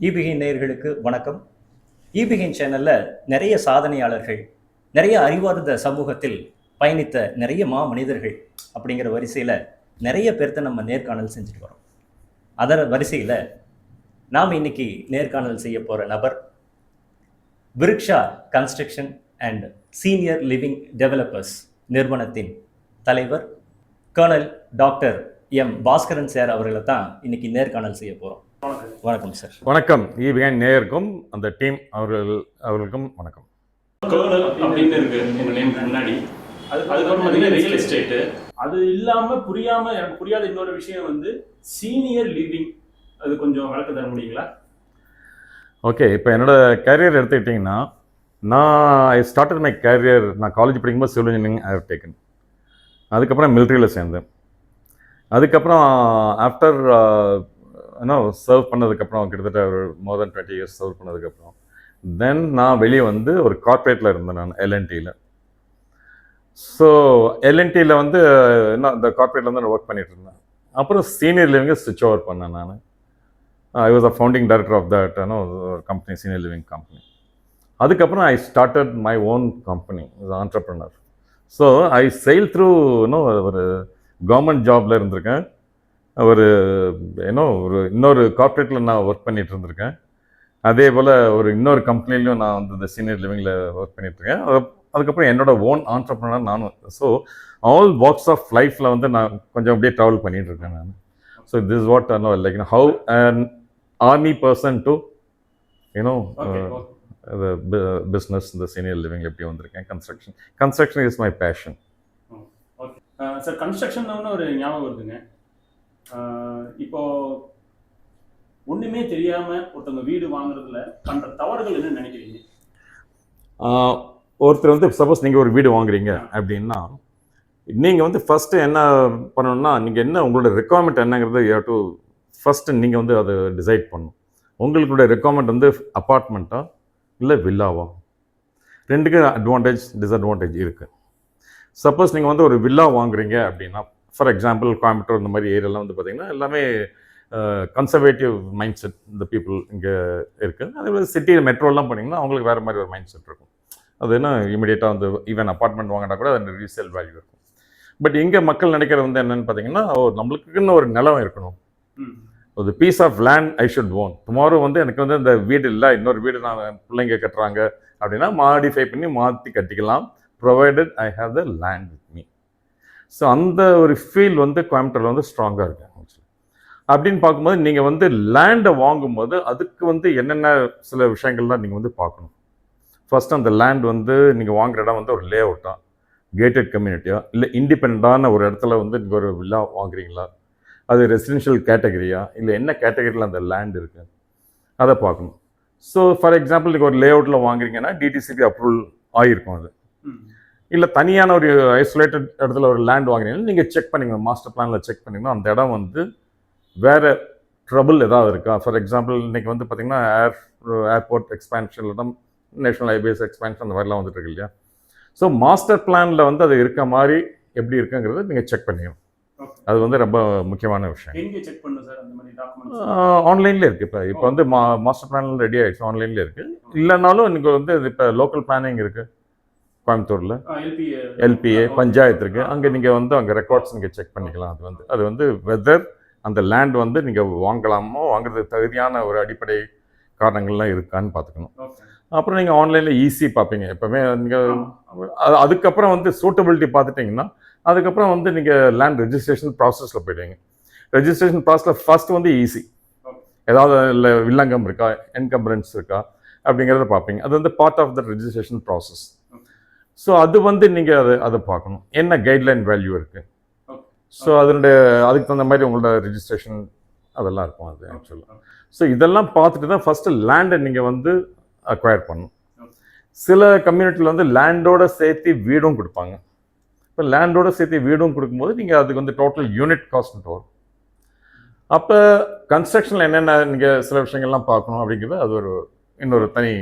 ஈபிகின் நேயர்களுக்கு வணக்கம். ஈபிகின் சேனல்ல நிறைய சாதனையாளர்கள் நிறைய அறிவார்ந்த சமூகத்தில் பயணித்த நிறைய மா மனிதர்கள் அப்படிங்கிற வரிசையில் நிறைய பேர்த்த நம்ம நேர்காணல் செஞ்சுட்டு வரோம். அதர் வரிசையில் நாம் இன்னைக்கு நேர்காணல் செய்ய போகிற நபர் Vriksha construction and senior living developers நிறுவனத்தின் தலைவர் colonel doctor M. Bhaskaran sir அவர்களை தான் இன்னைக்கு நேர்காணல் செய்ய போகிறோம் வணக்கம் சார். வணக்கம். ஈவிஎன் நேயருக்கும் அந்த டீம் அவர்கள் அவர்களுக்கும் வணக்கம். அப்படின்னு இருக்கு. உங்க நேம் முன்னாடி. அது அதுக்கப்புறம் பார்த்தீங்கன்னா ரியல் எஸ்டேட்டு அது இல்லாம புரியாம எனக்கு புரியாத இன்னொரு விஷயம் வந்து சீனியர் லிவிங் அது கொஞ்சம் விளக்க தர முடியுங்களா? ஓகே இப்போ என்னோட கேரியர் எடுத்துக்கிட்டிங்கன்னா நான் ஐ ஸ்டார்டட் மை கேரியர் நான் காலேஜ் படிக்கும்போது civil engineering I have taken அதுக்கப்புறம் மிலிட்ரியில் சேர்ந்தேன். அதுக்கப்புறம் ஆஃப்டர் என்ன சர்வ் பண்ணதுக்கப்புறம் கிட்டத்தட்ட ஒரு more than twenty years serve பண்ணதுக்கப்புறம். தென் நான் வெளியே வந்து ஒரு கார்ப்பரேட்டில் இருந்தேன் நான் எல்என்டியில் ஸோ எல்என்டியில் வந்து என்ன இந்த கார்ப்பரேட்டில் வந்து நான் ஒர்க் பண்ணிட்டு இருந்தேன். அப்புறம் சீனியர் லிவிங்கை ஸ்விட்ச் ஓவர் பண்ணேன் நான். I was a founding director of that company senior living company அதுக்கப்புறம் I started my own company entrepreneur so I sail through இன்னும் ஒரு கவர்மெண்ட் ஜாப்ல இருந்திருக்கேன். ஒரு ஏன்னோ ஒரு இன்னொரு கார்ப்பரேட்டில் நான் ஒர்க் பண்ணிட்டு இருந்திருக்கேன். அதே போல் ஒரு இன்னொரு கம்பெனிலையும் நான் வந்து இந்த சீனியர் லிவிங்கில் ஒர்க் பண்ணிட்டு இருக்கேன். அது- அதுக்கப்புறம் என்னோட ஓன் ஆண்டர்பிரினர் நானும். ஸோ ஆல் வாக்ஸ் ஆஃப் லைஃப்பில் வந்து நான் கொஞ்சம் அப்படியே ட்ராவல் பண்ணிட்டு இருக்கேன் நான். So this what no like how an army person to you know business இந்த சீனியர் லிவிங் எப்படி வந்திருக்கேன். Construction construction is my passion sir construction ஒரு ஞாபகம் வருதுங்க. இப்போ ஒண்ணுமே தெரியாம ஒருத்தவங்க வீடு வாங்குறதுல பண்ற தவறுகள் என்ன நினைக்கிறீங்க? ஒருத்தர் வந்து சப்போஸ் நீங்கள் ஒரு வீடு வாங்குறீங்க அப்படின்னா நீங்கள் வந்து ஃபஸ்ட்டு என்ன பண்ணணும்னா நீங்கள் என்ன உங்களோட ரெக்குவயர்மெண்ட் என்னங்கிறது யூ டு ஃபஸ்ட்டு நீங்கள் வந்து அதை டிசைட் பண்ணணும். உங்களுடைய ரெக்குவயர்மெண்ட் வந்து அப்பார்ட்மெண்ட்டா இல்லை வில்லாவா ரெண்டுக்கும் அட்வான்டேஜ் டிஸ்அட்வான்டேஜ் இருக்குது சப்போஸ் நீங்கள் வந்து ஒரு வில்லா வாங்குறீங்க அப்படின்னா ஃபார் எக்ஸாம்பிள் கோயம்புத்தூர் இந்த மாதிரி ஏரியாலாம் வந்து பார்த்தீங்கன்னா எல்லாமே கன்சர்வேட்டிவ் மைண்ட் செட் இந்த பீப்புள் இங்கே இருக்குது அதே போல் சிட்டியில் மெட்ரோலாம் போனீங்கன்னா அவங்களுக்கு வேறு மாதிரி ஒரு மைண்ட் செட் இருக்கும். அது என்ன இமீடியட்டாக வந்து ஈவன் அப்பார்ட்மெண்ட் வாங்கினா கூட அது ரீசேல் வேல்யூ இருக்கும். பட் இங்கே மக்கள் நினைக்கிறது வந்து என்னன்னு பார்த்தீங்கன்னா நம்மளுக்குன்னு ஒரு நிலம் இருக்கணும். ஒரு piece of land I should own tomorrow வந்து எனக்கு வந்து இந்த வீடு இல்லை இன்னொரு வீடு நான் பிள்ளைங்க கட்டுறாங்க அப்படின்னா மாடிஃபை பண்ணி மாற்றி கட்டிக்கலாம். Provided I have the land so அந்த ஒரு ஃபீல் வந்து கோயம்புத்தூரில் வந்து ஸ்ட்ராங்காக இருக்கு அப்படின்னு பார்க்கும்போது நீங்கள் வந்து லேண்டை வாங்கும்போது அதுக்கு வந்து என்னென்ன சில விஷயங்கள்லாம் நீங்கள் வந்து பார்க்கணும்? ஃபர்ஸ்ட் அந்த லேண்ட் வந்து நீங்கள் வாங்குற இடம் வந்து ஒரு லே அவுட்டா கேட்டட் கம்யூனிட்டியா இல்லை இண்டிபெண்ட்டான ஒரு இடத்துல வந்து நீங்கள் ஒரு வில்லா வாங்குறீங்களா? அது ரெசிடென்ஷியல் கேட்டகரியா இல்லை என்ன கேட்டகரியில் அந்த லேண்ட் இருக்குது அதை பார்க்கணும். ஸோ ஃபார் எக்ஸாம்பிள் நீங்கள் ஒரு லே அவுட்டில் வாங்குறீங்கன்னா டிடிசிபி அப்ரூவல் ஆகிருக்கும் அது. இல்லை தனியான ஒரு ஐசோலேட்டட் இடத்துல ஒரு லேண்ட் வாங்குறீங்கன்னா நீங்கள் செக் பண்ணிக்கணும் மாஸ்டர் பிளானில் செக் பண்ணிக்கணும் அந்த இடம் வந்து வேறு ட்ரபிள் ஏதாவது இருக்கா? ஃபார் எக்ஸாம்பிள் இன்னைக்கு வந்து பார்த்தீங்கன்னா ஏர் ஏர்போர்ட் எக்ஸ்பேன்ஷன் இடம் நேஷனல் ஹைவேஸ் எக்ஸ்பேன்ஷன் அந்த மாதிரிலாம் வந்துட்டு இருக்கு இல்லையா? ஸோ மாஸ்டர் பிளானில் வந்து அது இருக்க மாதிரி எப்படி இருக்குங்கிறத நீங்கள் செக் பண்ணிக்கணும். அது வந்து ரொம்ப முக்கியமான விஷயம். எங்க செக் பண்ணும் சார் அந்த மாதிரி டாக்குமெண்ட்ஸ் ஆன்லைன்ல இருக்கு இப்போ. இப்போ வந்து மா மாஸ்டர் பிளான் ரெடி ஆயிடுச்சு ஆன்லைன்ல இருக்கு. இல்லைனாலும் நீங்கள் வந்து இப்போ லோக்கல் பிளானிங் இருக்கு. கோயம்புத்தூர்ல. எல்பி எல்பிஏ பஞ்சாயத்து இருக்கு. அங்கே நீங்கள் வந்து அங்கே ரெக்கார்ட்ஸ் நீங்கள் செக் பண்ணிக்கலாம். அது வந்து அது வந்து வெதர் அந்த லேண்ட் வந்து நீங்கள் வாங்கலாமோ வாங்குறதுக்கு தகுதியான ஒரு அடிப்படை காரணங்கள்லாம் இருக்கான்னு பார்த்துக்கணும். அப்புறம் நீங்கள் ஆன்லைனில் ஈஸி பார்ப்பீங்க. எப்போவுமே நீங்கள் அது- அதுக்கப்புறம் வந்து சூட்டபிலிட்டி பார்த்துட்டிங்கன்னா அதுக்கப்புறம் வந்து நீங்கள் லேண்ட் ரெஜிஸ்ட்ரேஷன் ப்ராசஸில் போயிடுவீங்க. ரெஜிஸ்ட்ரேஷன் ப்ராசஸில் ஃபர்ஸ்ட் வந்து ஈஸி. ஏதாவது இல்லை வில்லங்கம் இருக்கா என்கம்பரன்ஸ் இருக்கா அப்படிங்கிறத பார்ப்பீங்க. அது வந்து part of the registration process. So அது வந்து நீங்கள் அதை அதை பார்க்கணும். என்ன கைட்லைன் வேல்யூ இருக்குது. ஸோ அதனுடைய அதுக்கு தகுந்த மாதிரி உங்களோட ரெஜிஸ்ட்ரேஷன் அதெல்லாம் இருக்கும் அது ஆக்சுவலாக ஸோ இதெல்லாம் பார்த்துட்டு தான் ஃபஸ்ட்டு லேண்டை நீங்கள் வந்து அக்வயர் பண்ணணும். சில கம்யூனிட்டியில் வந்து லேண்டோட சேர்த்து வீடும் கொடுப்பாங்க. இப்போ லேண்டோட சேர்த்து வீடும் கொடுக்கும்போது நீங்கள் அதுக்கு வந்து டோட்டல் யூனிட் காஸ்ட் வரும். அப்போ கன்ஸ்ட்ரக்ஷனில் என்னென்ன நீங்கள் சில விஷயங்கள்லாம் பார்க்கணும் அப்படிங்கிறது அது ஒரு இன்னொரு தனி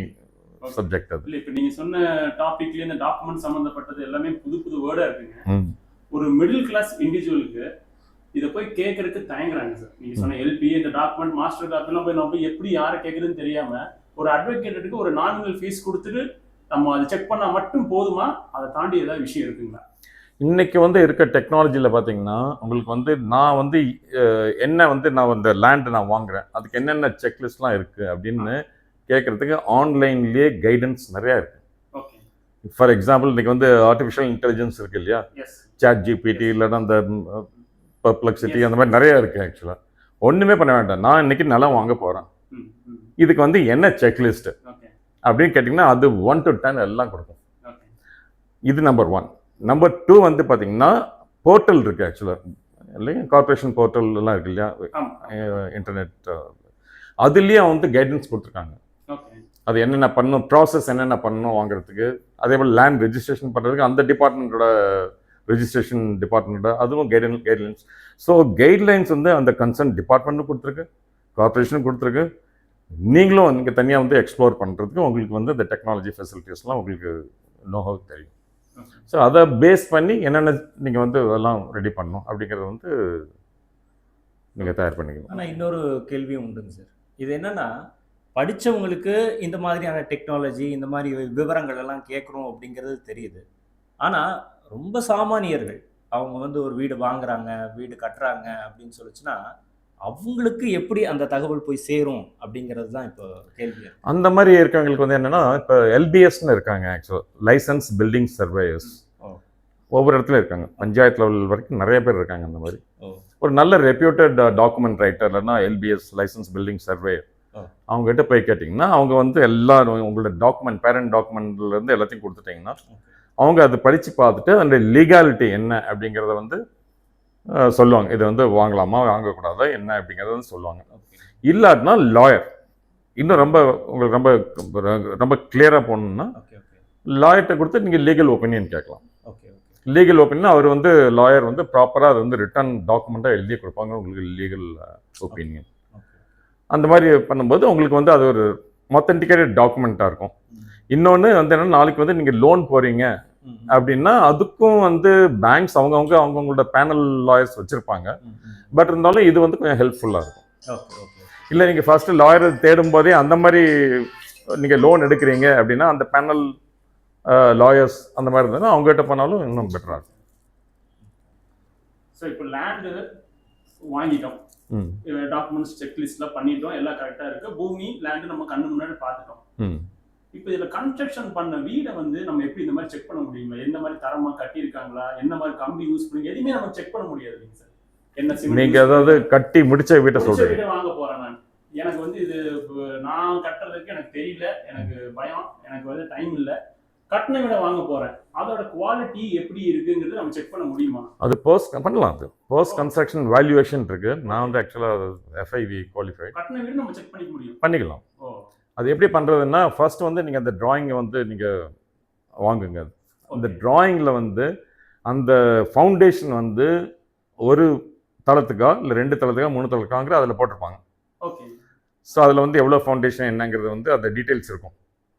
சப்ஜெக்ட் அது. இல்ல இப்ப நீங்க சொன்ன டாபிக்ல இந்த டாக்குமெண்ட் சம்பந்தப்பட்டது எல்லாமே புது புது வேர்டா இருக்குங்க. ஒரு மிடில் கிளாஸ் இண்டிவிஜுவலுக்கு இதை போய் கேட்கறதுக்கு தயங்குறாங்க சார் நீங்க சொன்ன எல்பி இந்த டாக்குமெண்ட் மாஸ்டர் காப்பிலாம் போய் நம்ம போய் எப்படி யாரை கேட்குறதுன்னு தெரியாம ஒரு அட்வொகேட்டுக்கு ஒரு நாமினல் ஃபீஸ் கொடுத்துட்டு நம்ம அதை செக் பண்ணா மட்டும் போதுமா? அதை தாண்டி ஏதாவது விஷயம் இருக்குங்களா? இன்னைக்கு வந்து இருக்க டெக்னாலஜியில் பார்த்தீங்கன்னா உங்களுக்கு வந்து நான் வந்து என்ன வந்து நான் இந்த லேண்ட் நான் வாங்குறேன். அதுக்கு என்னென்ன செக்லிஸ்ட்லாம் இருக்குது அப்படின்னு கேட்குறதுக்கு ஆன்லைன்லேயே கைடன்ஸ் நிறையா இருக்குது ஃபார் எக்ஸாம்பிள் இன்னைக்கு வந்து ஆர்டிஃபிஷியல் இன்டெலிஜென்ஸ் இருக்கு இல்லையா? சாட் ஜிபிடி இல்லைன்னா அந்த பர்ப்ளெக்சிட்டி அந்த மாதிரி நிறையா இருக்குது ஆக்சுவலாக ஒன்றுமே பண்ண வேண்டாம். நான் இன்னைக்கு நிலம் வாங்க போகிறேன் இதுக்கு வந்து என்ன செக்லிஸ்ட் ஓகே அப்படின்னு கேட்டிங்கன்னா அது ஒன் டு டென் எல்லாம் கொடுக்கும். இது நம்பர் ஒன் நம்பர் டூ வந்து பார்த்தீங்கன்னா போர்ட்டல் இருக்குது ஆக்சுவலாக இல்லையா? கார்பரேஷன் போர்ட்டல் எல்லாம் இருக்கு இல்லையா? இன்டர்நெட் அதுலேயே வந்து கைடன்ஸ் கொடுத்துருக்காங்க. அது என்னென்ன பண்ணணும் ப்ராசஸ் என்னென்ன பண்ணணும் வாங்குறதுக்கு. அதே போல் லேண்ட் ரெஜிஸ்ட்ரேஷன் பண்ணுறதுக்கு அந்த டிபார்ட்மெண்ட்டோட ரெஜிஸ்ட்ரேஷன் டிபார்ட்மெண்ட்டோட அதுவும் கைட்லைன் கைட்லைன்ஸ் ஸோ கைட்லைன்ஸ் வந்து அந்த கன்சர்ன் டிபார்ட்மெண்ட்டும் கொடுத்துருக்கு கார்பரேஷனும் கொடுத்துருக்கு. நீங்களும் நீங்கள் தனியாக வந்து எக்ஸ்ப்ளோர் பண்ணுறதுக்கு உங்களுக்கு வந்து இந்த டெக்னாலஜி ஃபெசிலிட்டிஸ்லாம் உங்களுக்கு நோஹவ் தெரியும். ஸோ அதை பேஸ் பண்ணி என்னென்ன நீங்கள் வந்து எல்லாம் ரெடி பண்ணணும் அப்படிங்கிறத வந்து நீங்கள் தயார் பண்ணிக்கணும். ஆனால் இன்னொரு கேள்வியும் உண்டுங்க சார். இது என்னென்னா படித்தவங்களுக்கு இந்த மாதிரியான டெக்னாலஜி இந்த மாதிரி விவரங்கள் எல்லாம் கேட்குறோம் அப்படிங்கிறது தெரியுது. ஆனால் ரொம்ப சாமானியர்கள் அவங்க வந்து ஒரு வீடு வாங்குறாங்க வீடு கட்டுறாங்க அப்படின்னு சொல்லிச்சுன்னா அவங்களுக்கு எப்படி அந்த தகவல் போய் சேரும் அப்படிங்கிறது தான் இப்போ கேள்வி அந்த மாதிரி இருக்கவங்களுக்கு வந்து என்னென்னா இப்போ எல்பிஎஸ்னு இருக்காங்க ஆக்சுவலாக லைசன்ஸ் பில்டிங் சர்வேயர்ஸ். ஒவ்வொரு இடத்துல இருக்காங்க. பஞ்சாயத்து லெவல் வரைக்கும் நிறைய பேர் இருக்காங்க அந்த மாதிரி. ஒரு நல்ல ரெப்யூட்டட் டாக்குமெண்ட் ரைட்டர் இல்லைன்னா எல்பிஎஸ் லைசன்ஸ் பில்டிங் சர்வே ஆ. அவங்க கிட்ட போய் கேட்டிங்கன்னா அவங்க வந்து எல்லாரும் உங்களோட டாக்குமெண்ட் பேரண்ட் டாக்குமெண்ட்ல இருந்து எல்லாத்தையும் கொடுத்துட்டீங்கன்னா அவங்க அதை படித்து பார்த்துட்டு அந்த லீகாலிட்டி என்ன அப்படிங்கிறத வந்து சொல்லுவாங்க. இது வந்து வாங்கலாமா வாங்கக்கூடாதா என்ன அப்படிங்கிறத வந்து சொல்லுவாங்க. இல்லாட்டினா லாயர் இன்னும் ரொம்ப உங்களுக்கு ரொம்ப ரொம்ப கிளியராக போகணுன்னா லாயர்கிட்ட கொடுத்து நீங்கள் லீகல் ஒப்பீனியன் கேட்கலாம். லீகல் ஒப்பீனியன் அவர் வந்து லாயர் வந்து ப்ராப்பராக அது வந்து ரிட்டர்ன் டாக்குமெண்ட்டாக எழுதி கொடுப்பாங்க உங்களுக்கு லீகல் ஒப்பீனியன் அந்த மாதிரி பண்ணும்போது உங்களுக்கு வந்து அது ஒரு மொத்தன்டிகேட்டட் டாக்குமெண்ட்டாக இருக்கும். இன்னொன்று வந்து என்னன்னா நாளைக்கு வந்து நீங்கள் லோன் போகிறீங்க அப்படின்னா அதுக்கும் வந்து பேங்க்ஸ் அவங்கவுங்க அவங்கவுங்களோட பேனல் லாயர்ஸ் வச்சுருப்பாங்க. பட் இருந்தாலும் இது வந்து கொஞ்சம் ஹெல்ப்ஃபுல்லாக இருக்கும். ஓகே ஓகே இல்லை நீங்கள் ஃபஸ்ட்டு லாயர் தேடும் போதே அந்த மாதிரி நீங்கள் லோன் எடுக்கிறீங்க அப்படின்னா அந்த பேனல் லாயர்ஸ் அந்த மாதிரி இருந்ததுன்னா அவங்ககிட்ட பண்ணாலும் இன்னும் பெட்டராக இருக்கும். ஸோ இப்போ லேண்டு வாங்கிட்டோம். டாக்குமெண்ட்ஸ் செக்லிஸ்ட்லாம் பண்ணிட்டோம். எல்லாம் கரெக்டாக இருக்கு. பூமி லேண்டு நம்ம கண்ணு முன்னாடி பார்த்துட்டோம். இப்போ இதில் கன்ஸ்ட்ரக்ஷன் பண்ண வீடை வந்து நம்ம எப்படி இந்த மாதிரி செக் பண்ண முடியுமா? எந்த மாதிரி தரமா கட்டியிருக்காங்களா? என்ன மாதிரி கம்பி யூஸ் பண்ணி எதுவுமே நம்ம செக் பண்ண முடியாது இல்லைங்க சார். என்ன use அதாவது கட்டி முடிச்ச வீட்டை வீடை வாங்க போறேன் நான். எனக்கு வந்து இது நான் கட்டுறதுக்கு எனக்கு தெரியல. எனக்கு பயம். எனக்கு வந்து டைம் இல்ல. கட்டின வீடை வாங்க போறேன். அதோட குவாலிட்டி எப்படி இருக்குங்கிறது நம்ம செக் பண்ண முடியுமா? அது போஸ்ட் பண்ணலாம் அது. போஸ்ட் கன்ஸ்ட்ரக்ஷன் வேல்யூவேஷன் இருக்கு. நான் வந்து ஆக்சுவலாக எஃப்ஐவி குவாலிஃபைட் கட்டின வீடு நம்ம செக் பண்ணிக்க முடியும். பண்ணிக்கலாம். அது எப்படி பண்ணுறதுன்னா ஃபர்ஸ்ட் வந்து நீங்கள் அந்த டிராயிங்கை வந்து நீங்கள் வாங்குங்க. அந்த. டிராயிங்கில் வந்து அந்த ஃபவுண்டேஷன் வந்து ஒரு தளத்துக்கா இல்லை ரெண்டு தளத்துக்கா மூணு தளத்துக்காங்கிற அதில் போட்டிருப்பாங்க. ஓகே ஸோ அதில் வந்து எவ்வளோ ஃபவுண்டேஷன் என்னங்கிறது வந்து அந்த டீட்டெயில்ஸ் இருக்கும்.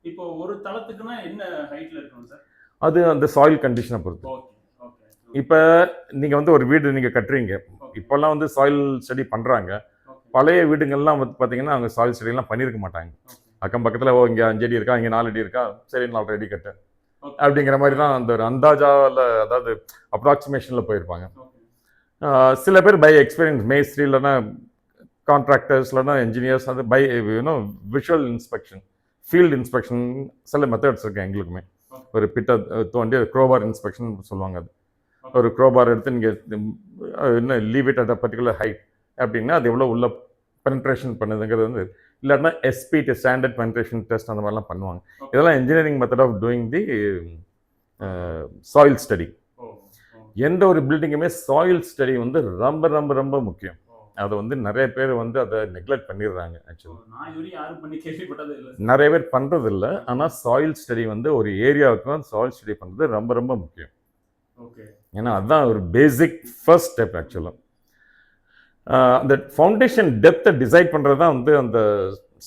இப்போ ஒரு தளத்துக்குன்னா என்ன ஹைட்ல இருக்கணும் சார் அது அந்த சாயில் கண்டிஷனை பொறுத்து. இப்போ நீங்கள் வந்து ஒரு வீடு நீங்கள் கட்டுறீங்க. இப்போல்லாம் வந்து சாயில் ஸ்டடி பண்ணுறாங்க பழைய வீடுங்கள்லாம் வந்து பார்த்தீங்கன்னா அவங்க சாயில் ஸ்டடிலாம் பண்ணியிருக்க மாட்டாங்க. அக்கம் பக்கத்தில் ஓ இங்கே அஞ்சு அடி இருக்கா இங்கே நாலு அடி இருக்கா சரி நாலு அடி கட்டு. அப்படிங்கிற மாதிரி தான் அந்த ஒரு அந்தாஜாவில் அதாவது அப்ராக்சிமேஷனில் போயிருப்பாங்க. சில பேர் பை எக்ஸ்பீரியன்ஸ் மேஸ்திரி இல்லைன்னா கான்ட்ராக்டர்ஸ் இல்லைன்னா இன்ஜினியர்ஸ் அது by you know visual inspection field inspection சில மெத்தட்ஸ் இருக்கு எங்களுக்குமே. ஒரு பிட்ட தோண்டி க்ரோபார் இன்ஸ்பெக்ஷன் சொல்லுவாங்க அது. ஒரு க்ரோபார் எடுத்து நீங்கள் என்ன leave it at a particular height அப்படின்னா அது எவ்வளோ உள்ள பென்ட்ரேஷன் பண்ணுதுங்கிறது வந்து இல்லாட்டினா எஸ்பிடி ஸ்டாண்டர்ட் பென்ட்ரேஷன் டெஸ்ட் அந்த மாதிரிலாம் பண்ணுவாங்க. இதெல்லாம் engineering method of doing the soil study எந்த ஒரு பில்டிங்குமே சாயில் ஸ்டடி வந்து ரொம்ப ரொம்ப ரொம்ப முக்கியம். அதை வந்து நிறைய பேர் வந்து அதை நெக்லெக்ட் பண்ணிடுறாங்க ஆக்சுவலி நிறைய பேர் பண்ணுறது இல்லை ஆனால் சாயில் ஸ்டடி வந்து ஒரு ஏரியாவுக்கும் சாயில் ஸ்டடி பண்ணுறது ரொம்ப ரொம்ப முக்கியம். ஓகே. ஏன்னா அதுதான் ஒரு பேசிக் ஃபர்ஸ்ட் ஸ்டெப் ஆக்சுவலாக அந்த ஃபவுண்டேஷன் டெப்த்தை டிசைட் பண்ணுறது தான் வந்து அந்த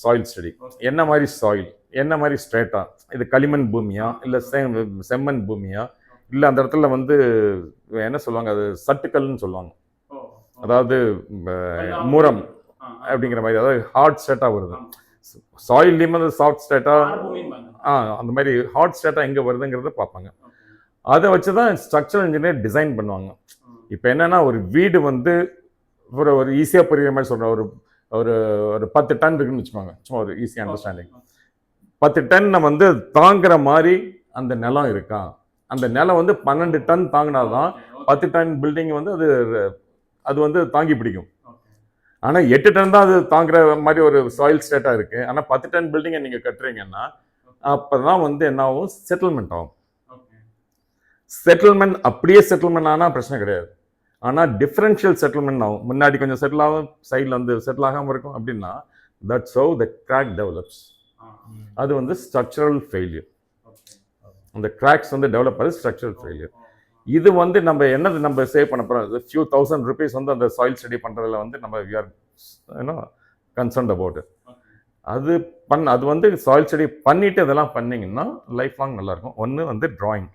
சாயில் ஸ்டடி என்ன மாதிரி சாயில் என்ன மாதிரி ஸ்ட்ரேட்டா இது களிமண் பூமியா? இல்லை செம்மண் பூமியா? இல்லை அந்த இடத்துல வந்து என்ன சொல்லுவாங்க அது சட்டுக்கல்னு சொல்லுவாங்க. அதாவது மூரம். அப்படிங்கிற மாதிரி அதாவது ஹார்ட் ஸ்டேட்டாக வருது. சாயில்லையும் வந்து சாஃப்ட் ஸ்டேட்டாக. ஆ அந்த மாதிரி ஹார்ட் ஸ்டேட்டாக எங்கே வருதுங்கிறத பார்ப்பாங்க. அதை வச்சு தான் ஸ்ட்ரக்சரல் இன்ஜினியர் டிசைன் பண்ணுவாங்க. இப்போ என்னன்னா ஒரு வீடு வந்து ஒரு ஒரு ஈஸியாக புரியுற மாதிரி சொல்கிறேன் ஒரு ஒரு ஒரு பத்து டன் இருக்குன்னு வச்சுக்கோங்க சும்மா ஒரு ஈஸி அண்டர்ஸ்டாண்டிங் பத்து டன்னை வந்து தாங்குற மாதிரி அந்த நிலம் இருக்கா அந்த நிலம் வந்து பன்னெண்டு டன் Okay, okay, பத்து டன் பில்டிங் வந்து அது அது வந்து தாங்கி பிடிக்கும். ஆனால் எட்டு டன் தான் அது தாங்குற மாதிரி ஒரு சாயில் ஸ்டேட்டாக இருக்குது ஆனால் பத்து டன் பில்டிங்கை நீங்கள் கட்டுறீங்கன்னா அப்போ தான் வந்து என்ன ஆகும்? செட்டில்மெண்ட் ஆகும். செட்டில்மெண்ட் அப்படியே செட்டில்மெண்ட் ஆனால் பிரச்சனை கிடையாது. ஆனால் டிஃப்ரென்ஷியல் செட்டில்மெண்ட் ஆகும். முன்னாடி கொஞ்சம் செட்டில் ஆகும் சைடில் வந்து செட்டில் ஆகாமல் இருக்கும் அப்படின்னா that's how the crack develops அது வந்து ஸ்ட்ரக்சரல் ஃபெயிலியர். அந்த கிராக்ஸ் வந்து டெவலப் ஆகுது ஸ்ட்ரக்சரல் ஃபெயிலியர் இது வந்து நம்ம என்னது நம்ம சேவ் பண்ண போகிறோம் ஃபியூ தௌசண்ட் ருபீஸ் வந்து அந்த சாயில் ஸ்டடி பண்ணுறதுல வந்து நம்ம we are you know concerned about அது பண் அது வந்து சாயில் ஸ்டடி பண்ணிவிட்டு இதெல்லாம் பண்ணிங்கன்னா லைஃப் லாங் நல்லாயிருக்கும். ஒன்று வந்து ட்ராயிங்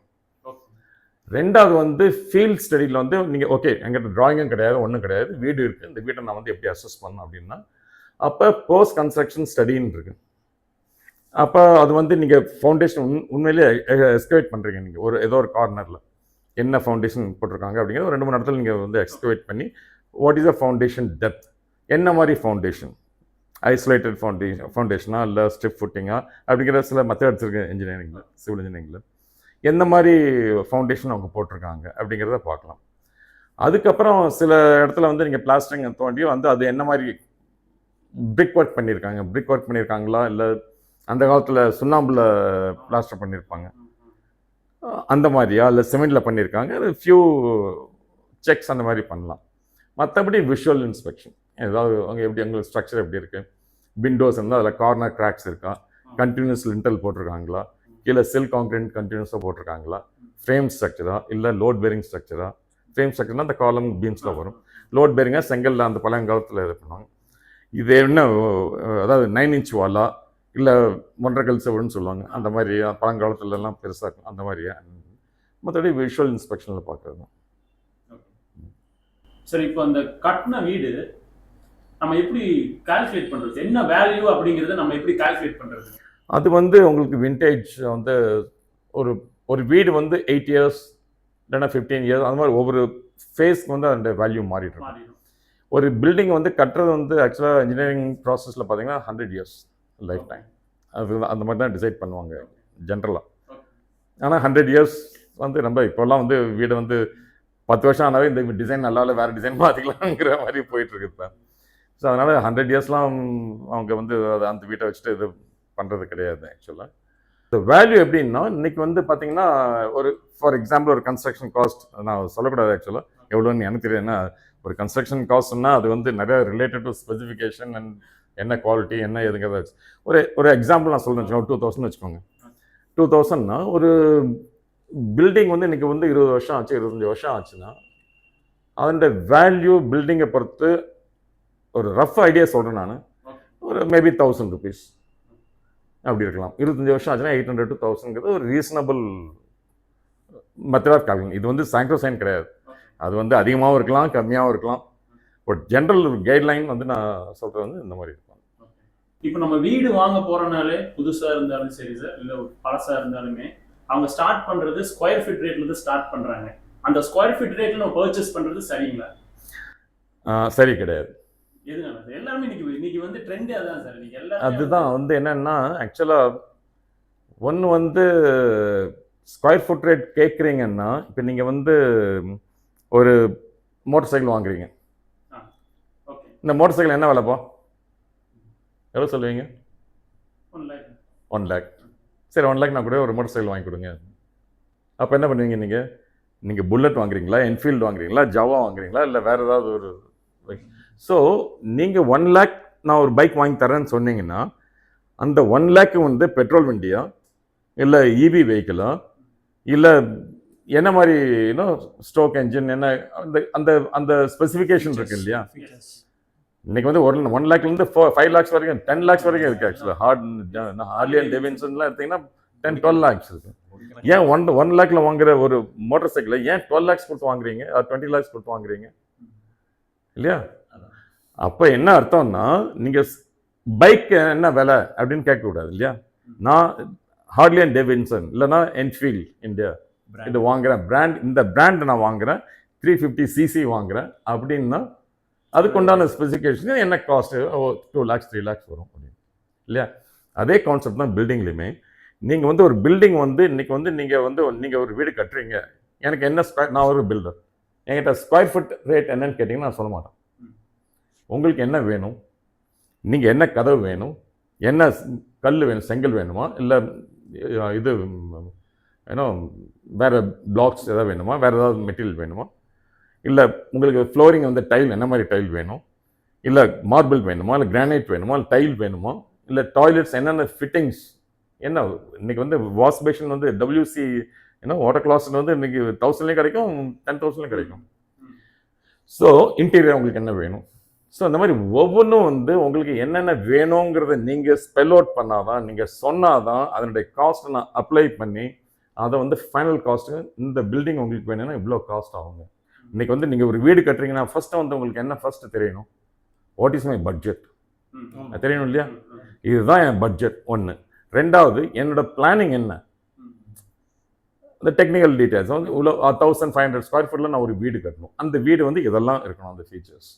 ரெண்டாவது வந்து ஃபீல்ட் ஸ்டடியில் வந்து நீங்கள் ஓகே எங்கிட்ட ட்ராயிங்கும் கிடையாது ஒன்றும் கிடையாது. வீடு இருக்குது இந்த வீட்டை நான் வந்து எப்படி அசஸ் பண்ணேன் அப்படின்னா அப்போ போஸ்ட் கன்ஸ்ட்ரக்ஷன் ஸ்டடின்னு இருக்கு. அப்போ அது வந்து நீங்கள் ஃபவுண்டேஷன் உண் உண்மையிலேயே eh, எக்ஸ்கவேட் பண்ணுறீங்க நீங்கள் ஒரு ஏதோ ஒரு கார்னரில் என்ன ஃபவுண்டேஷன் போட்டிருக்காங்க அப்படிங்கிற ஒரு ரெண்டு மூணு இடத்துல நீங்கள் வந்து எக்ஸ்கவேட் பண்ணி what is a foundation depth என்ன மாதிரி ஃபவுண்டேஷன் ஐசோலேட்டட் ஃபவுண்டேஷன் ஃபவுண்டேஷனா இல்லை ஸ்டெப் ஃபுட்டிங்கா அப்படிங்கிற சில மெத்தட்ஸ் இருக்குது இன்ஜினியரிங்கில் சிவில் இன்ஜினியரிங்கில் எந்த மாதிரி ஃபவுண்டேஷன் அவங்க போட்டிருக்காங்க அப்படிங்கிறத பார்க்கலாம். அதுக்கப்புறம் சில இடத்துல வந்து நீங்கள் பிளாஸ்டரிங் தோண்டி வந்து அது என்ன மாதிரி பிரிக் ஒர்க் பண்ணியிருக்காங்க? பிரிக் ஒர்க் பண்ணியிருக்காங்களா? இல்லை அந்த காலத்தில் சுண்ணாம்பில் பிளாஸ்டர் பண்ணியிருப்பாங்க. அந்த மாதிரியா? இல்லை சிமெண்டில் பண்ணியிருக்காங்க ஃபியூ செக்ஸ் அந்த மாதிரி பண்ணலாம். மற்றபடி விஷுவல் இன்ஸ்பெக்ஷன் ஏதாவது அங்கே எப்படி எங்களுக்கு ஸ்ட்ரக்சர் எப்படி இருக்குது விண்டோஸ் இருந்தால் அதில் கார்னர் கிராக்ஸ் இருக்கா? கண்டினியூஸ் லிண்டல் போட்டிருக்காங்களா? கீழே செல் கான்கிரீட் கண்டினியூஸாக போட்டிருக்காங்களா? ஃப்ரேம் ஸ்ட்ரக்சரா இல்லை லோட் பேரிங் ஸ்ட்ரக்சரா ஃப்ரேம் ஸ்ட்ரக்சர்னா அந்த காலம் பீம்ஸில் வரும். லோட் பேரிங்காக செங்கல்ல அந்த பழங்காலத்தில் இது பண்ணுவாங்க. இது என்ன அதாவது நைன் இன்ச் வாலா இல்லை ஒன்றரை கல் செவடுன்னு சொல்லுவாங்க. அந்த மாதிரி பழங்காலத்துல எல்லாம் பெருசாக இருக்கும். அந்த மாதிரியா? மற்றபடி விஷுவல் இன்ஸ்பெக்ஷனில் பார்க்குறது தான் சரி இப்போ அந்த கட்டின வீடு நம்ம எப்படி கால்குலேட் பண்றது? என்ன வேல்யூ அப்படிங்கறத நம்ம எப்படி கால்குலேட் பண்றது? அது வந்து உங்களுக்கு விண்டேஜ் வந்து ஒரு ஒரு வீடு வந்து எயிட் இயர்ஸ் இல்லைன்னா ஃபிஃப்டீன் இயர்ஸ் அந்த மாதிரி ஒவ்வொரு ஃபேஸ்க்கு வந்து அதோட வேல்யூ மாறிடும். ஒரு பில்டிங் வந்து கட்டுறது வந்து ஆக்சுவலாக இன்ஜினியரிங் ப்ராசஸில் பார்த்தீங்கன்னா ஹண்ட்ரட் இயர்ஸ் லைஃப் டைம் அது அந்த மாதிரி தான் டிசைட் பண்ணுவாங்க ஜென்ரலாக ஆனால் ஹண்ட்ரட் இயர்ஸ் வந்து நம்ம இப்போல்லாம் வந்து வீடு வந்து பத்து வருஷம் ஆனாவே இந்த டிசைன் நல்லா இல்லை வேறு டிசைன் மாற்றிக்கலாங்கிற மாதிரி போயிட்டுருக்கு இப்போ. ஸோ அதனால் ஹண்ட்ரட் இயர்ஸ்லாம் அவங்க வந்து அதை அந்த வீட்டை வச்சுட்டு இது பண்ணுறது கிடையாது ஆக்சுவலாக இந்த வேல்யூ எப்படின்னா இன்னைக்கு வந்து பார்த்தீங்கன்னா ஒரு ஃபார் எக்ஸாம்பிள் ஒரு கன்ஸ்ட்ரக்ஷன் காஸ்ட் நான் சொல்லக்கூடாது ஆக்சுவலாக எவ்வளோன்னு எனக்கு தெரியும் ஏன்னா ஒரு கன்ஸ்ட்ரக்ஷன் காஸ்ட்னா அது வந்து நிறைய ரிலேட்டட் டு ஸ்பெசிஃபிகேஷன் அண்ட் என்ன குவாலிட்டி என்ன எதுங்கிறத வச்சு. ஒரு ஒரு எக்ஸாம்பிள் நான் சொல்கிறேன் வச்சுக்கோங்க டூ தௌசண்ட் வச்சுக்கோங்க. டூ தௌசண்ட்னா ஒரு பில்டிங் வந்து இன்னைக்கு வந்து இருபது வருஷம் ஆச்சு இருபத்தஞ்சி வருஷம் ஆச்சுன்னா அதோட வேல்யூ பில்டிங்கை பொறுத்து ஒரு ரஃப் ஐடியா சொல்கிறேன் நான். ஒரு மேபி தௌசண்ட் ருபீஸ் அப்படி இருக்கலாம். இருபத்தஞ்சி வருஷம் ஆச்சுன்னா எயிட் ஹண்ட்ரட் டு தௌசண்ட்ங்கிறது ஒரு ரீசனபிள் மெத்தட் ஆஃப் கால்குலேஷன் இது வந்து சாங்க்ரோ சைன் கிடையாது அது வந்து அதிகமாகவும் இருக்கலாம் கம்மியாகவும் இருக்கலாம். பட் ஜென்ரல் கைட்லைன் வந்து நான் சொல்கிறது வந்து இந்த மாதிரி இருக்கும். இப்போ நம்ம வீடு வாங்க போறனாலே புதுசா இருந்தாலும் சரி சார் இல்ல பழசா இருந்தாலுமே அவங்க ஸ்டார்ட் பண்றது ஸ்கொயர் ஃபீட் ரேட்ல இருந்து ஸ்டார்ட் பண்றாங்க. அந்த ஸ்கொயர் ஃபீட் ரேட்ல நம்ம பர்ச்சேஸ் பண்றது சரிங்களா? சரி கிடையாது. எல்லாருமே இன்னைக்கு வந்து ட்ரெண்டே அதான் சார் இன்னைக்கு அதுதான் வந்து என்னன்னா ஆக்சுவலாக ஒன்று வந்து ஸ்கொயர் ஃபுட் ரேட் கேட்குறீங்கன்னா இப்போ நீங்கள் வந்து ஒரு மோட்டர் சைக்கிள் வாங்குறீங்க. இந்த மோட்டர் சைக்கிள் என்ன விலைப்பா எவ்வளோ சொல்லுவீங்க? ஒன் லேக் ஒன் லேக் சரி ஒன் லேக் நான் கூட ஒரு மோட்டர் சைக்கிள் வாங்கி கொடுங்க. அப்போ என்ன பண்ணுவீங்க நீங்கள் நீங்கள் புல்லட் வாங்குறீங்களா? என்ஃபீல்டு வாங்குறீங்களா? ஜவா வாங்குறீங்களா? இல்லை வேறு ஏதாவது ஒரு ஸோ நீங்கள் ஒன் லேக் நான் ஒரு பைக் வாங்கி தரேன்னு சொன்னீங்கன்னா அந்த ஒன் லேக்கு வந்து பெட்ரோல் வண்டியா? இல்லை இவி வெஹிக்கிளா இல்லை என்ன மாதிரி இன்னும் ஸ்டோக் என்ஜின் என்ன அந்த அந்த அந்த ஸ்பெசிஃபிகேஷன் இருக்கு இல்லையா? இன்னைக்கு வந்து ஒன் ஒன் லேக்லேருந்து ஃபோர் ஃபைவ் லேக்ஸ் வரைக்கும் டென் லேக்ஸ் வரைக்கும் இருக்குது ஆக்சுவலாக ஹார்ட் ஹார்லி அண்ட் டெவின்சன்லாம் எடுத்தீங்கன்னா டென் டுவெல் லேக்ஸ் இருக்கு. ஏன் ஒன் ஒன் லேக்கில் வாங்குற ஒரு மோட்டார் சைக்கிளை ஏன் டுவெல் லேக்ஸ் கொடுத்து வாங்குறீங்க? டுவெண்ட்டி லேக்ஸ் கொடுத்து வாங்குறீங்க? இல்லையா. அப்போ என்ன அர்த்தம்னா நீங்கள் பைக் என்ன விலை அப்படின்னு கேட்கக்கூடாது இல்லையா? நான் ஹார்ட்லி அண்ட் டேவின்சன் இல்லைன்னா என்ஃபீல்ட் இந்தியா. இது வாங்குறேன். பிராண்ட் இந்த பிராண்ட் நான் வாங்குறேன். த்ரீ ஃபிஃப்டி சிசி வாங்குறேன். அப்படின்னா அதுக்குண்டான ஸ்பெசிஃபிகேஷன் என்ன cost oh two lakhs three lakhs வரும் அப்படின்னு. இல்லையா? அதே கான்செப்ட் தான் பில்டிங்லையுமே நீங்கள் வந்து ஒரு பில்டிங் வந்து இன்னைக்கு வந்து நீங்கள் வந்து நீங்கள் ஒரு வீடு கட்டுறீங்க. எனக்கு என்ன ஸ்கொயர் நான் ஒரு பில்டர் என்கிட்ட ஸ்கொயர் ஃபுட் ரேட் என்னன்னு கேட்டிங்கன்னா நான் சொல்ல மாட்டேன். உங்களுக்கு என்ன வேணும்? நீங்கள் என்ன கதவு வேணும்? என்ன கல் வேணும்? செங்கல் வேணுமா? இல்லை இது ஏன்னோ வேறு பிளாக்ஸ் எதாவது வேணுமா? வேறு ஏதாவது மெட்டீரியல் வேணுமா? இல்லை உங்களுக்கு ஃப்ளோரிங் வந்து டைல் என்ன மாதிரி டைல் வேணும்? இல்லை மார்பிள் வேணுமா? இல்லை கிரானைட் வேணுமா? இல்லை டைல் வேணுமா? இல்லை டாய்லெட்ஸ் என்னென்ன ஃபிட்டிங்ஸ் என்ன இன்னைக்கு வந்து வாஷ் பேஷன் வந்து டபிள்யூசி ஏன்னா வாட்டர் கிளாஸ்ல வந்து இன்னைக்கு தௌசண்ட்லேயும் கிடைக்கும் டென் தௌசண்ட்லேயும் கிடைக்கும். ஸோ இன்டீரியர் உங்களுக்கு என்ன வேணும்? ஸோ அந்த மாதிரி ஒவ்வொன்றும் வந்து உங்களுக்கு என்னென்ன வேணுங்கிறத நீங்கள் ஸ்பெல் அவுட் பண்ணால் தான் நீங்கள் சொன்னால் தான் அதனுடைய காஸ்ட்டை நான் அப்ளை பண்ணி அதை வந்து ஃபைனல் காஸ்ட்டு இந்த பில்டிங் உங்களுக்கு வேணும்னா இவ்வளோ காஸ்ட் ஆகுங்க. இன்னைக்கு வந்து நீங்கள் ஒரு வீடு கட்டுறீங்கன்னா ஃபர்ஸ்ட்டு வந்து உங்களுக்கு என்ன ஃபர்ஸ்ட் தெரியணும்? What is my. பட்ஜெட். தெரியணும் இல்லையா? இதுதான் என் பட்ஜெட் ஒன்று ரெண்டாவது என்னோட பிளானிங் என்ன? இந்த டெக்னிக்கல் டீடைல்ஸ் வந்து இவ்வளோ தௌசண்ட் ஃபைவ் ஹண்ட்ரட் ஸ்கொயர் ஃபீட்டில் நான் ஒரு வீடு கட்டணும். அந்த வீடு வந்து இதெல்லாம் இருக்கணும் அந்த ஃபீச்சர்ஸ்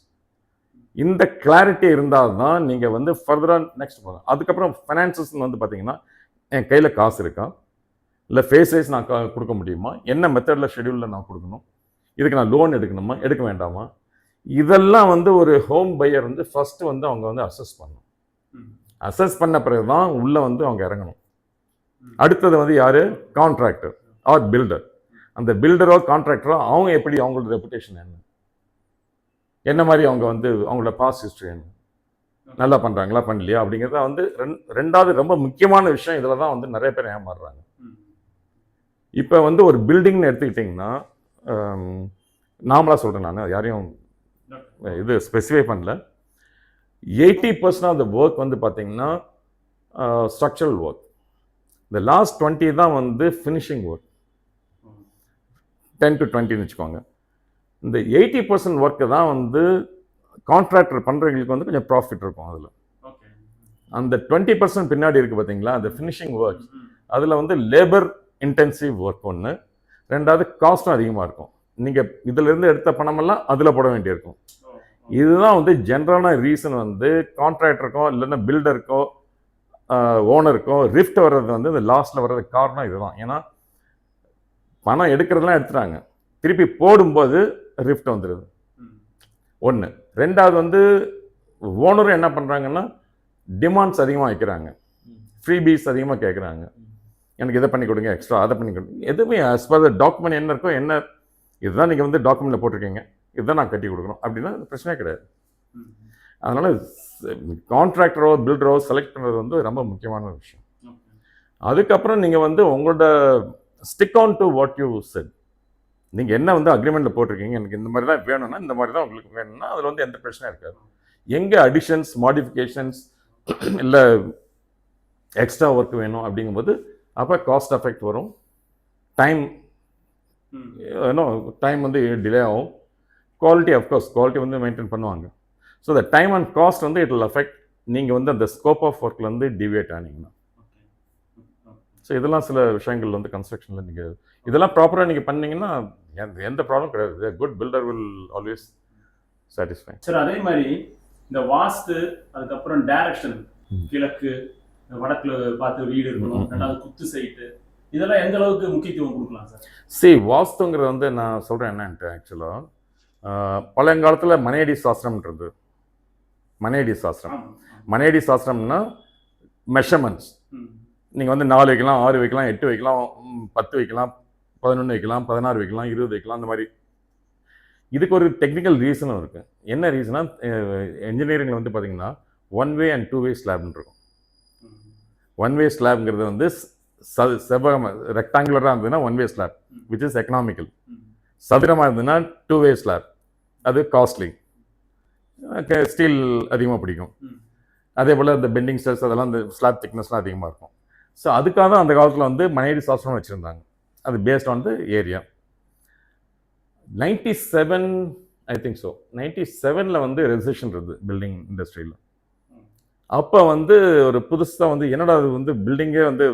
இந்த கிளாரிட்டி இருந்தால் தான் நீங்கள் வந்து ஃபர்தராக நெக்ஸ்ட் போகலாம். அதுக்கப்புறம் ஃபைனான்சஸ் வந்து பார்த்தீங்கன்னா என் கையில் காசு இருக்கா? இல்லை ஃபேஸ் வைஸ் நான் கொடுக்க முடியுமா? என்ன மெத்தடில் ஷெடியூலில் நான் கொடுக்கணும்? இதுக்கு நான் லோன் எடுக்கணுமா? எடுக்க வேண்டாமா? இதெல்லாம் வந்து ஒரு ஹோம் பையர் வந்து ஃபஸ்ட்டு வந்து அவங்க வந்து அசஸ் பண்ணணும். அசஸ் பண்ண பிறகு தான் உள்ளே வந்து அவங்க இறங்கணும். அடுத்தது வந்து யார்? கான்ட்ராக்டர் ஆர் பில்டர் அந்த பில்டரோ கான்ட்ராக்டரோ அவங்க எப்படி அவங்களோட ரெப்புடேஷன் என்ன? என்ன மாதிரி அவங்க வந்து அவங்களோட பாஸ் ஹிஸ்ட்ரி என்ன? நல்லா பண்ணுறாங்களா பண்ணலையா? அப்படிங்கிறத வந்து ரெண் ரெண்டாவது ரொம்ப முக்கியமான விஷயம் இதில் தான் வந்து நிறைய பேர் ஏமாறுறாங்க. இப்போ வந்து ஒரு பில்டிங்னு எடுத்துக்கிட்டிங்கன்னா நாமளாக சொல்கிறேன் நான் யாரையும் இது ஸ்பெசிஃபை பண்ணல. Eighty percent of the work வந்து பார்த்தீங்கன்னா ஸ்ட்ரக்சரல் ஒர்க் இந்த லாஸ்ட் டுவெண்ட்டி தான் வந்து ஃபினிஷிங் ஒர்க் டென் டு டுவெண்ட்டின்னு வச்சுக்கோங்க. இந்த எயிட்டி பர்சன்ட் ஒர்க்கு தான் வந்து கான்ட்ராக்டர் பண்ணுறவங்களுக்கு வந்து கொஞ்சம் ப்ராஃபிட் இருக்கும் அதில். அந்த டுவெண்ட்டி பர்சன்ட் பின்னாடி இருக்குது பார்த்தீங்களா அந்த ஃபினிஷிங் ஒர்க் அதில் வந்து லேபர் இன்டென்சிவ் ஒர்க் ஒன்று ரெண்டாவது காஸ்ட்டும் அதிகமாக இருக்கும். நீங்கள் இதிலிருந்து எடுத்த பணமெல்லாம் அதில் போட வேண்டியிருக்கும். இதுதான் வந்து ஜென்ரலான ரீசன் வந்து கான்ட்ராக்டருக்கோ இல்லைன்னா பில்டருக்கோ ஓனருக்கோ ரிஃப்ட் வர்றது வந்து இந்த லாஸ்ட்டில் வர்றதுக்கு காரணம் இதுதான். ஏன்னா பணம் எடுக்கிறதெல்லாம் எடுத்துட்டாங்க. திருப்பி போடும்போது ரிஃப்ட் வந்துடுது ஒன்று ரெண்டாவது வந்து ஓனரும் என்ன பண்ணுறாங்கன்னா டிமாண்ட்ஸ் அதிகமாக வைக்கிறாங்க. ஃப்ரீபீஸ் அதிகமாக கேட்குறாங்க எனக்கு இதை பண்ணி கொடுங்க எக்ஸ்ட்ரா அதை பண்ணி கொடுங்க. எதுவுமே அஸ் பர் டாக்குமெண்ட் என்ன இருக்கோ என்ன இதுதான் நீங்கள் வந்து டாக்குமெண்ட்டில் போட்டிருக்கீங்க. இதுதான் நான் கட்டி கொடுக்கணும். அப்படின்னா அது பிரச்சனையே கிடையாது. அதனால் கான்ட்ராக்டரோ பில்டரோ செலக்ட் பண்ணுறது வந்து ரொம்ப முக்கியமான ஒரு விஷயம். அதுக்கப்புறம் நீங்கள் வந்து உங்களோட stick on to what you set நீங்கள் என்ன வந்து அக்ரிமெண்ட்டில் போட்டிருக்கீங்க எனக்கு இந்த மாதிரி தான் வேணும்னா இந்த மாதிரி தான் உங்களுக்கு வேணும்னா அதில் வந்து எந்த பிரச்சனையும் இருக்காது. எங்கே அடிஷன்ஸ் மாடிஃபிகேஷன்ஸ் இல்லை எக்ஸ்ட்ரா ஒர்க் வேணும் அப்படிங்கும்போது அப்போ காஸ்ட் எஃபெக்ட் வரும். டைம் ஏன்னோ டைம் வந்து டிலே ஆகும். குவாலிட்டி அஃப்கோர்ஸ் குவாலிட்டி வந்து மெயின்டைன் பண்ணுவாங்க. So the time and cost வந்து இட் will affect நீங்கள் வந்து அந்த ஸ்கோப் ஆஃப் ஒர்க்லேருந்து டிவியேட் ஆனீங்கன்னா. ஸோ இதெல்லாம் சில விஷயங்கள் வந்து கன்ஸ்ட்ரக்ஷனில் நீங்கள் இதெல்லாம் ப்ராப்பராக நீங்கள் பண்ணீங்கன்னா எந்த ப்ராப்ளம் கிடையாது. Good builder will always satisfy sir அதே மாதிரி இந்த வாஸ்து அதுக்கப்புறம் டைரக்ஷன். கிழக்கு வடக்குல பார்த்து வீடு இருக்கணும். ரெண்டாவது குத்து சைட்டு இதெல்லாம் எந்த அளவுக்கு முக்கியத்துவம் கொடுக்கலாம் சார் சி வாஸ்துங்கிறது வந்து நான் சொல்கிறேன் என்னன்ட்டு ஆக்சுவலாக பழையங்காலத்தில் மனையடி சாஸ்திரம்ன்றது மனையடி சாஸ்திரம். மனையடி சாஸ்திரம்னா மெஷர்மெண்ட்ஸ். நீங்கள் வந்து நாலு வைக்கலாம் ஆறு வைக்கலாம் எட்டு வைக்கலாம் பத்து வைக்கலாம் பதினொன்று வைக்கலாம் பதினாறு வைக்கலாம் இருபது வைக்கலாம் அந்த மாதிரி இதுக்கு ஒரு டெக்னிக்கல் ரீசனும் இருக்குது என்ன ரீசனா இன்ஜினியரிங்கில் வந்து பார்த்தீங்கன்னா one way and two way ஸ்லாப்னு இருக்கும். ஒன் வே ஸ்லாப்ங்கிறது வந்து ச- செவ்வகம் ரெக்டாங்குலராக இருந்ததுன்னா one way slab which is economical சதுரமாக இருந்ததுன்னா டூ வே ஸ்லாப் அது காஸ்ட்லி ஸ்டீல் அதிகமாக பிடிக்கும். அதே போல் இந்த பெண்டிங் ஸ்டெல்ஸ் அதெல்லாம் இந்த ஸ்லாப் திக்னஸ்லாம் அதிகமாக இருக்கும். ஸோ அதுக்காக தான் அந்த காலத்தில் வந்து மனையடி சாஸ்திரம் வச்சுருந்தாங்க. அது based on the area ninety seven I think so ninety செவனில் வந்து ரெசிஷன் இருந்தது பில்டிங் இண்டஸ்ட்ரியில் அப்போ வந்து ஒரு புதுசாக வந்து என்னடா அது வந்து பில்டிங்கே வந்து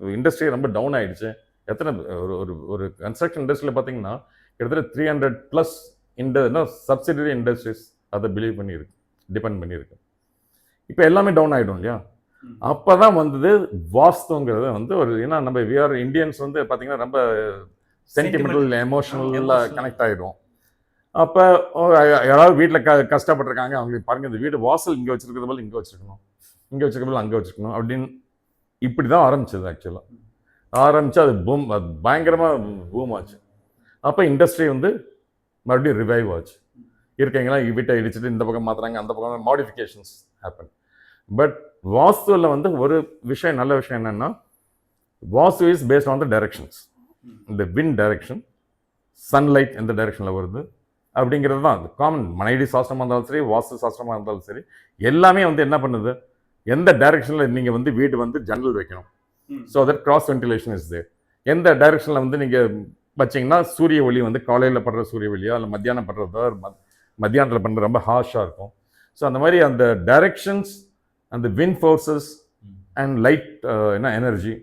இண்டஸ்ட்ரி ரொம்ப டவுன் ஆயிடுச்சு. எத்தனை ஒரு ஒரு ஒரு கன்ஸ்ட்ரக்ஷன் இண்டஸ்ட்ரியில் பார்த்தீங்கன்னா கிட்டத்தட்ட த்ரீ ஹண்ட்ரட் ப்ளஸ் இந்த சப்சிடரி இண்டஸ்ட்ரீஸ் அதை பிலீவ் பண்ணியிருக்கு டிபெண்ட் பண்ணியிருக்கு. இப்போ எல்லாமே டவுன் ஆகிடும் இல்லையா. அப்போ தான் வந்தது வாஸ்துங்கிறது வந்து ஒரு ஏன்னா நம்ம விஆர் இந்தியன்ஸ் வந்து பார்த்தீங்கன்னா ரொம்ப சென்டிமெண்டல் எமோஷனலாக Emotional. கனெக்ட் ஆகிடும் அப்போ யாராவது வீட்டில் க கஷ்டப்பட்டிருக்காங்க அவங்களுக்கு பாருங்க இந்த வீடு வாசல் இங்கே வச்சிருக்கிறது போல இங்கே வச்சிருக்கணும். இங்கே வச்சிருக்கிறது போல அங்கே வச்சிருக்கணும் அப்படின்னு இப்படி தான் ஆரம்பிச்சது ஆக்சுவலாக ஆரம்பிச்சு அது பூம் அது பயங்கரமாக பூம் ஆச்சு. அப்போ இண்டஸ்ட்ரி வந்து மறுபடியும் ரிவைவ் ஆச்சு. இருக்கீங்களா? வீட்டை இடிச்சிட்டு இந்த பக்கம் மாத்துறாங்க அந்த பக்கம் மாடிஃபிகேஷன்ஸ் ஹேப்பன் பட் வாஸ்துவில் வந்து ஒரு விஷயம் நல்ல விஷயம் என்னன்னா vastu is based on the directions இந்த வின் டைரக்ஷன் சன்லைட் எந்த டைரக்ஷனில் வருது? அப்படிங்கிறது தான். காமன் மனைவி சாஸ்திரமாக இருந்தாலும் சரி வாஸ்து சாஸ்திரமாக இருந்தாலும் சரி எல்லாமே வந்து என்ன பண்ணுது? எந்த டைரக்ஷனில் நீங்கள் வந்து வீடு வந்து ஜன்னல் வைக்கணும். So that cross ventilation is there எந்த டைரக்ஷனில் வந்து நீங்கள் வச்சீங்கன்னா சூரிய ஒளி வந்து காலையில் படுற சூரிய ஒளியா இல்லை மத்தியானம் படுறதோ மத் மத்தியானத்தில் பண்ணுறது ரொம்ப ஹார்ஷாக இருக்கும். ஸோ அந்த மாதிரி அந்த டைரக்ஷன்ஸ் அந்த வின் ஃபோர்ஸஸ் அண்ட் லைட் என்ன எனர்ஜி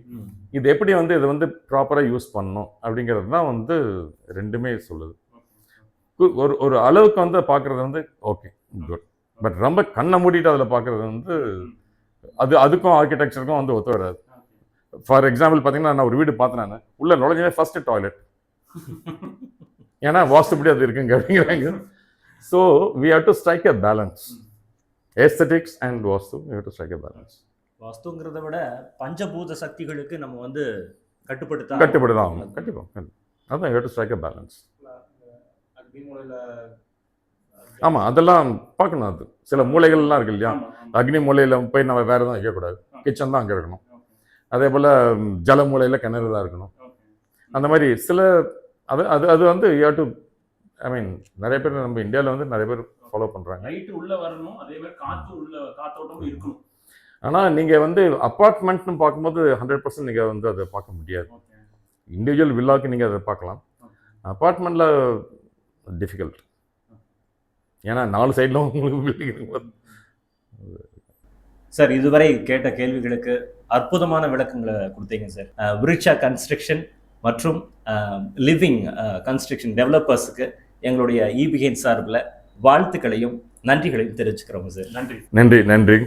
இது எப்படி வந்து இதை வந்து ப்ராப்பராக யூஸ் பண்ணணும் அப்படிங்கிறது தான் வந்து ரெண்டுமே சொல்லுது. ஒரு ஒரு அளவுக்கு வந்து பார்க்குறது வந்து ஓகே குட் பட் ரொம்ப கண்ணை மூடிட்டு அதில் பார்க்குறது வந்து அது அதுக்கும் ஆர்கிடெக்சருக்கும் வந்து ஒத்து வராது. ஃபார் எக்ஸாம்பிள் பார்த்தீங்கன்னா நான் ஒரு வீடு பார்த்தேன் நான். உள்ள நுழைஞ்சே ஃபர்ஸ்ட் டாய்லெட் ஏன்னா வாஸ்துப்படி அது இருக்குங்க அப்படிங்கிறாங்க. So we have to strike a balance aesthetics and vastu we have to strike a balance வாஸ்துங்கிறத விட பஞ்சபூத சக்திகளுக்கு நம்ம வந்து கட்டுப்படுத்த கட்டுப்படுதான் ஆகணும். கண்டிப்பாக அதான் you to strike a balance ஆமாம் அதெல்லாம் பார்க்கணும் அது. சில மூலைகள்லாம் இருக்கு இல்லையா? அக்னி மூலையில் போய் நம்ம வேறு எதுவும் வைக்கக்கூடாது. கிச்சன் தான் அங்கே இருக்கணும். அதே போல் ஜல மூலையில் கிணறு தான் இருக்கணும். அந்த மாதிரி சில அது அது அது வந்து யூ டு ஐ மீன் நிறைய பேர் நம்ம இந்தியாவில் வந்து நிறைய பேர் ஃபாலோ பண்ணுறாங்க லைட் உள்ள வரணும் அதே மாதிரி காத்து உள்ள காத்தோட்டமும் இருக்கணும். ஆனால் நீங்கள் வந்து அப்பார்ட்மெண்ட்னு பார்க்கும்போது ஹண்ட்ரட் பர்சன்ட் நீங்கள் வந்து அதை பார்க்க முடியாது. இண்டிவிஜுவல் வில்லாக்கு நீங்கள் அதை பார்க்கலாம். அப்பார்ட்மெண்ட்டில் டிஃபிகல்ட் ஏன்னா நாலு சைடில் உங்களுக்கு இருக்கும்போது சார் இதுவரை கேட்ட கேள்விகளுக்கு அற்புதமான விளக்கங்களை கொடுத்தீங்க சார் விருட்சா கன்ஸ்ட்ரக்ஷன் மற்றும் லிவிங் கன்ஸ்ட்ரக்ஷன் டெவலப்பர்ஸுக்கு எங்களுடைய இபிகேன் சார்பில் வாழ்த்துக்களையும் நன்றிகளையும் தெரிவிச்சுக்கிறோங்க சார் நன்றி. நன்றி நன்றி.